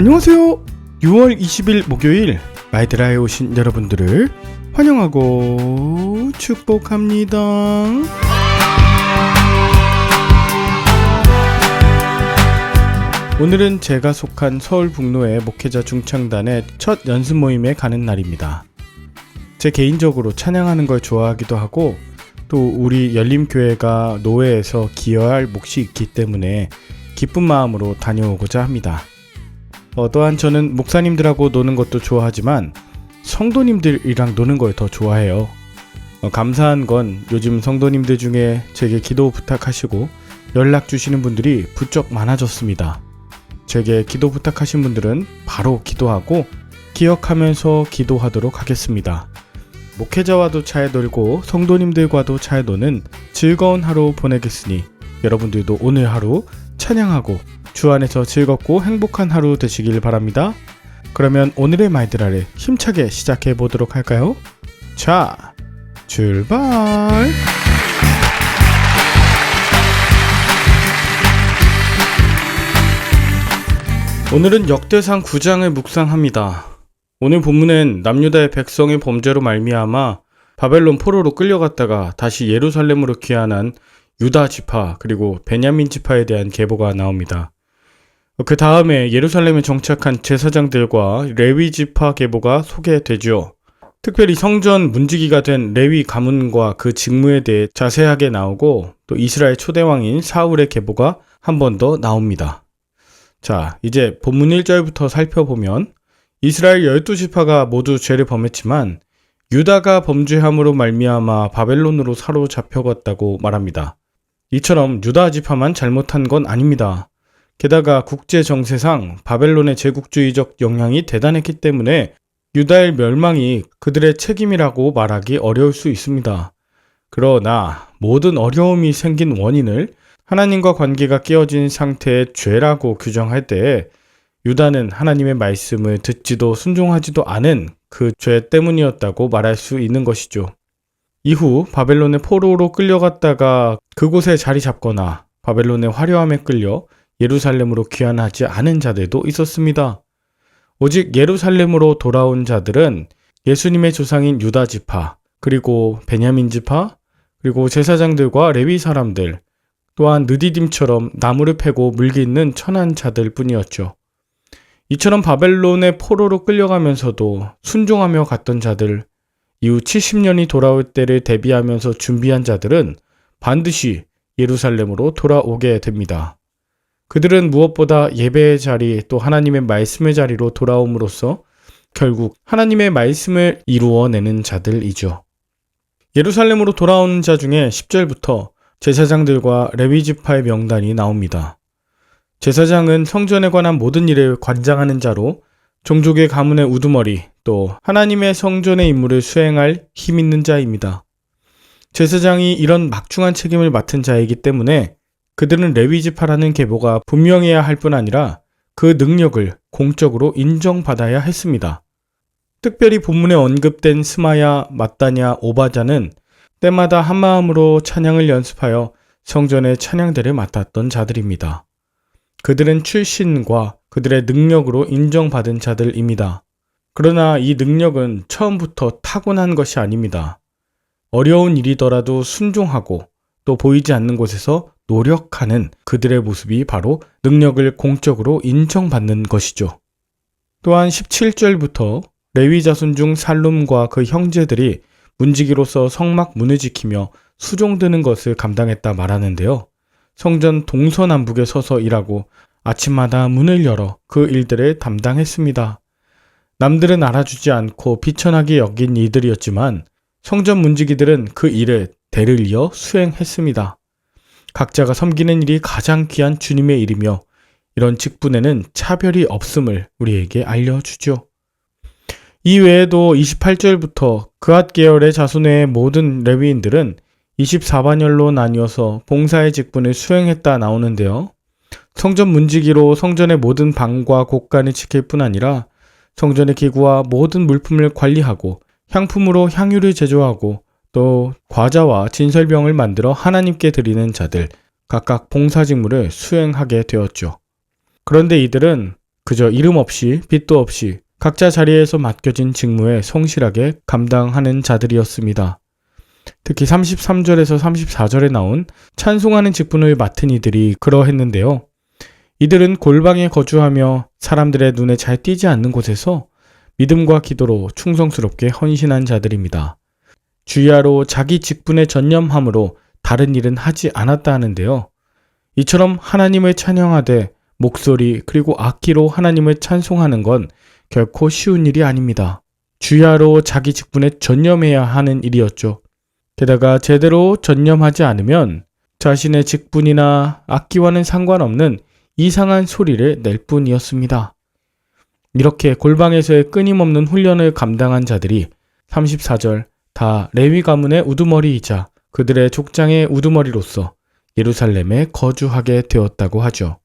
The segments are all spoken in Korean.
안녕하세요. 6월 20일 목요일 마이드라에 오신 여러분들을 환영하고 축복합니다. 오늘은 제가 속한 서울 북로의 목회자 중창단의 첫 연습 모임에 가는 날입니다. 제 개인적으로 찬양하는 걸 좋아하기도 하고 또 우리 열림교회가 노회에서 기여할 몫이 있기 때문에 기쁜 마음으로 다녀오고자 합니다. 어, 또한 저는 목사님들하고 노는 것도 좋아하지만 성도님들이랑 노는 걸 더 좋아해요. 어, 감사한 건 요즘 성도님들 중에 제게 기도 부탁하시고 연락 주시는 분들이 부쩍 많아졌습니다. 제게 기도 부탁하신 분들은 바로 기도하고 기억하면서 기도하도록 하겠습니다. 목회자와도 잘 놀고 성도님들과도 잘 노는 즐거운 하루 보내겠으니 여러분들도 오늘 하루 찬양하고 주 안에서 즐겁고 행복한 하루 되시길 바랍니다. 그러면 오늘의 말들 힘차게 시작해 보도록 할까요? 자, 출발! 오늘은 역대상 9장을 묵상합니다. 오늘 본문엔 남유다의 백성의 범죄로 말미암아 바벨론 포로로 끌려갔다가 다시 예루살렘으로 귀환한 유다 지파 그리고 베냐민 지파에 대한 계보가 나옵니다. 그 다음에 예루살렘에 정착한 제사장들과 레위 지파 계보가 소개되죠. 특별히 성전 문지기가 된 레위 가문과 그 직무에 대해 자세하게 나오고 또 이스라엘 초대왕인 사울의 계보가 한 번 더 나옵니다. 자, 이제 본문 1절부터 살펴보면 이스라엘 12지파가 모두 죄를 범했지만 유다가 범죄함으로 말미암아 바벨론으로 사로잡혀갔다고 말합니다. 이처럼 유다 지파만 잘못한 건 아닙니다. 게다가 국제 정세상 바벨론의 제국주의적 영향이 대단했기 때문에 유다의 멸망이 그들의 책임이라고 말하기 어려울 수 있습니다. 그러나 모든 어려움이 생긴 원인을 하나님과 관계가 깨어진 상태의 죄라고 규정할 때에 유다는 하나님의 말씀을 듣지도 순종하지도 않은 그 죄 때문이었다고 말할 수 있는 것이죠. 이후 바벨론의 포로로 끌려갔다가 그곳에 자리 잡거나 바벨론의 화려함에 끌려 예루살렘으로 귀환하지 않은 자들도 있었습니다. 오직 예루살렘으로 돌아온 자들은 예수님의 조상인 유다 지파, 그리고 베냐민 지파, 그리고 제사장들과 레위 사람들, 또한 느디딤처럼 나무를 패고 물기 있는 천한 자들 뿐이었죠. 이처럼 바벨론의 포로로 끌려가면서도 순종하며 갔던 자들, 이후 70년이 돌아올 때를 대비하면서 준비한 자들은 반드시 예루살렘으로 돌아오게 됩니다. 그들은 무엇보다 예배의 자리 또 하나님의 말씀의 자리로 돌아옴으로써 결국 하나님의 말씀을 이루어내는 자들이죠. 예루살렘으로 돌아오는 자 중에 10절부터 제사장들과 레위 지파의 명단이 나옵니다. 제사장은 성전에 관한 모든 일을 관장하는 자로 종족의 가문의 우두머리 또 하나님의 성전의 임무를 수행할 힘 있는 자입니다. 제사장이 이런 막중한 책임을 맡은 자이기 때문에 그들은 레위지파라는 계보가 분명해야 할 뿐 아니라 그 능력을 공적으로 인정받아야 했습니다. 특별히 본문에 언급된 스마야, 마따냐, 오바자는 때마다 한마음으로 찬양을 연습하여 성전의 찬양대를 맡았던 자들입니다. 그들은 출신과 그들의 능력으로 인정받은 자들입니다. 그러나 이 능력은 처음부터 타고난 것이 아닙니다. 어려운 일이더라도 순종하고 또 보이지 않는 곳에서 노력하는 그들의 모습이 바로 능력을 공적으로 인정받는 것이죠. 또한 17절부터 레위 자손 중 살룸과 그 형제들이 문지기로서 성막 문을 지키며 수종드는 것을 감당했다 말하는데요. 성전 동서남북에 서서 일하고 아침마다 문을 열어 그 일들을 담당했습니다. 남들은 알아주지 않고 비천하게 여긴 이들이었지만 성전 문지기들은 그 일을 대를 이어 수행했습니다. 각자가 섬기는 일이 가장 귀한 주님의 일이며 이런 직분에는 차별이 없음을 우리에게 알려주죠. 이 외에도 28절부터 그앗 계열의 자손의 모든 레위인들은 24반열로 나뉘어서 봉사의 직분을 수행했다 나오는데요. 성전 문지기로 성전의 모든 방과 곳간을 지킬 뿐 아니라 성전의 기구와 모든 물품을 관리하고 향품으로 향유를 제조하고 또 과자와 진설병을 만들어 하나님께 드리는 자들 각각 봉사 직무를 수행하게 되었죠. 그런데 이들은 그저 이름 없이 빚도 없이 각자 자리에서 맡겨진 직무에 성실하게 감당하는 자들이었습니다. 특히 33절에서 34절에 나온 찬송하는 직분을 맡은 이들이 그러했는데요. 이들은 골방에 거주하며 사람들의 눈에 잘 띄지 않는 곳에서 믿음과 기도로 충성스럽게 헌신한 자들입니다. 주야로 자기 직분에 전념함으로 다른 일은 하지 않았다 하는데요. 이처럼 하나님을 찬양하되 목소리 그리고 악기로 하나님을 찬송하는 건 결코 쉬운 일이 아닙니다. 주야로 자기 직분에 전념해야 하는 일이었죠. 게다가 제대로 전념하지 않으면 자신의 직분이나 악기와는 상관없는 이상한 소리를 낼 뿐이었습니다. 이렇게 골방에서의 끊임없는 훈련을 감당한 자들이 34절 다 레위 가문의 우두머리이자 그들의 족장의 우두머리로서 예루살렘에 거주하게 되었다고 하죠.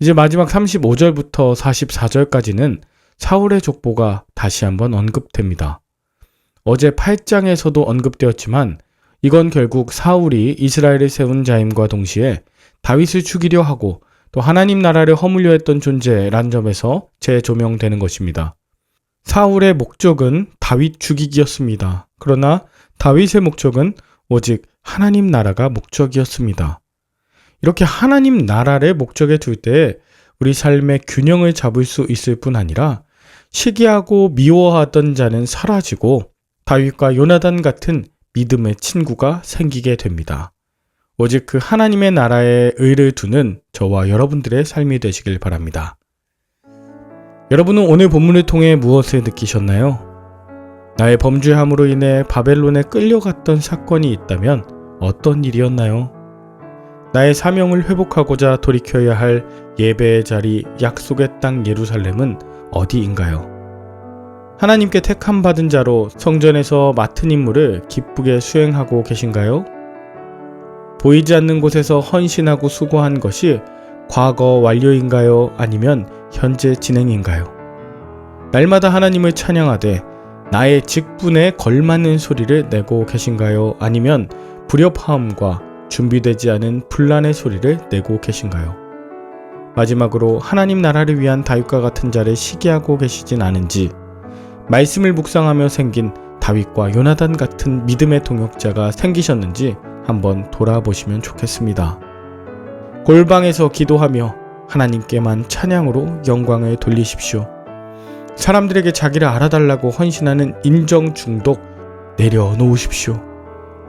이제 마지막 35절부터 44절까지는 사울의 족보가 다시 한번 언급됩니다. 어제 8장에서도 언급되었지만 이건 결국 사울이 이스라엘을 세운 자임과 동시에 다윗을 죽이려 하고 또 하나님 나라를 허물려 했던 존재란 점에서 재조명되는 것입니다. 사울의 목적은 다윗 죽이기였습니다. 그러나 다윗의 목적은 오직 하나님 나라가 목적이었습니다. 이렇게 하나님 나라를 목적에 둘 때 우리 삶의 균형을 잡을 수 있을 뿐 아니라 시기하고 미워하던 자는 사라지고 다윗과 요나단 같은 믿음의 친구가 생기게 됩니다. 오직 그 하나님의 나라에 의를 두는 저와 여러분들의 삶이 되시길 바랍니다. 여러분은 오늘 본문을 통해 무엇을 느끼셨나요? 나의 범죄함으로 인해 바벨론에 끌려갔던 사건이 있다면 어떤 일이었나요? 나의 사명을 회복하고자 돌이켜야 할 예배의 자리, 약속의 땅 예루살렘은 어디인가요? 하나님께 택함 받은 자로 성전에서 맡은 임무를 기쁘게 수행하고 계신가요? 보이지 않는 곳에서 헌신하고 수고한 것이 과거 완료인가요? 아니면 현재 진행인가요? 날마다 하나님을 찬양하되 나의 직분에 걸맞는 소리를 내고 계신가요? 아니면 불협화음과 준비되지 않은 분란의 소리를 내고 계신가요? 마지막으로 하나님 나라를 위한 다윗과 같은 자를 시기하고 계시진 않은지 말씀을 묵상하며 생긴 다윗과 요나단 같은 믿음의 동역자가 생기셨는지 한번 돌아보시면 좋겠습니다. 골방에서 기도하며 하나님께만 찬양으로 영광을 돌리십시오. 사람들에게 자기를 알아달라고 헌신하는 인정 중독 내려놓으십시오.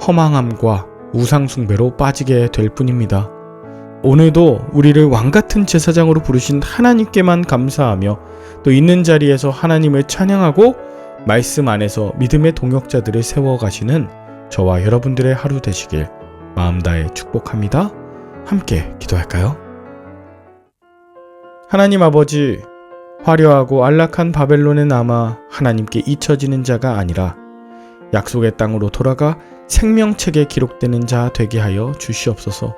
허망함과 우상숭배로 빠지게 될 뿐입니다. 오늘도 우리를 왕같은 제사장으로 부르신 하나님께만 감사하며 또 있는 자리에서 하나님을 찬양하고 말씀 안에서 믿음의 동역자들을 세워가시는 저와 여러분들의 하루 되시길 마음 다해 축복합니다. 함께 기도할까요? 하나님 아버지, 화려하고 안락한 바벨론에 남아 하나님께 잊혀지는 자가 아니라 약속의 땅으로 돌아가 생명책에 기록되는 자 되게 하여 주시옵소서.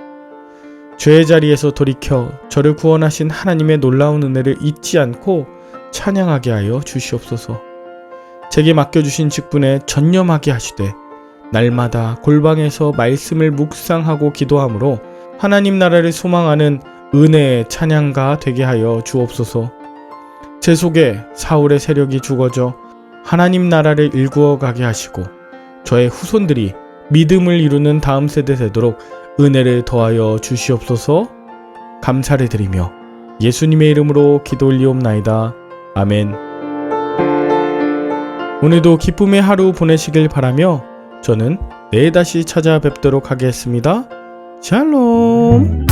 죄의 자리에서 돌이켜 저를 구원하신 하나님의 놀라운 은혜를 잊지 않고 찬양하게 하여 주시옵소서. 제게 맡겨주신 직분에 전념하게 하시되 날마다 골방에서 말씀을 묵상하고 기도함으로 하나님 나라를 소망하는 은혜의 찬양가 되게 하여 주옵소서. 제 속에 사울의 세력이 죽어져 하나님 나라를 일구어 가게 하시고 저의 후손들이 믿음을 이루는 다음 세대 되도록 은혜를 더하여 주시옵소서 감사를 드리며 예수님의 이름으로 기도 올리옵나이다. 아멘. 오늘도 기쁨의 하루 보내시길 바라며 저는 내일 다시 찾아뵙도록 하겠습니다. 샬롬.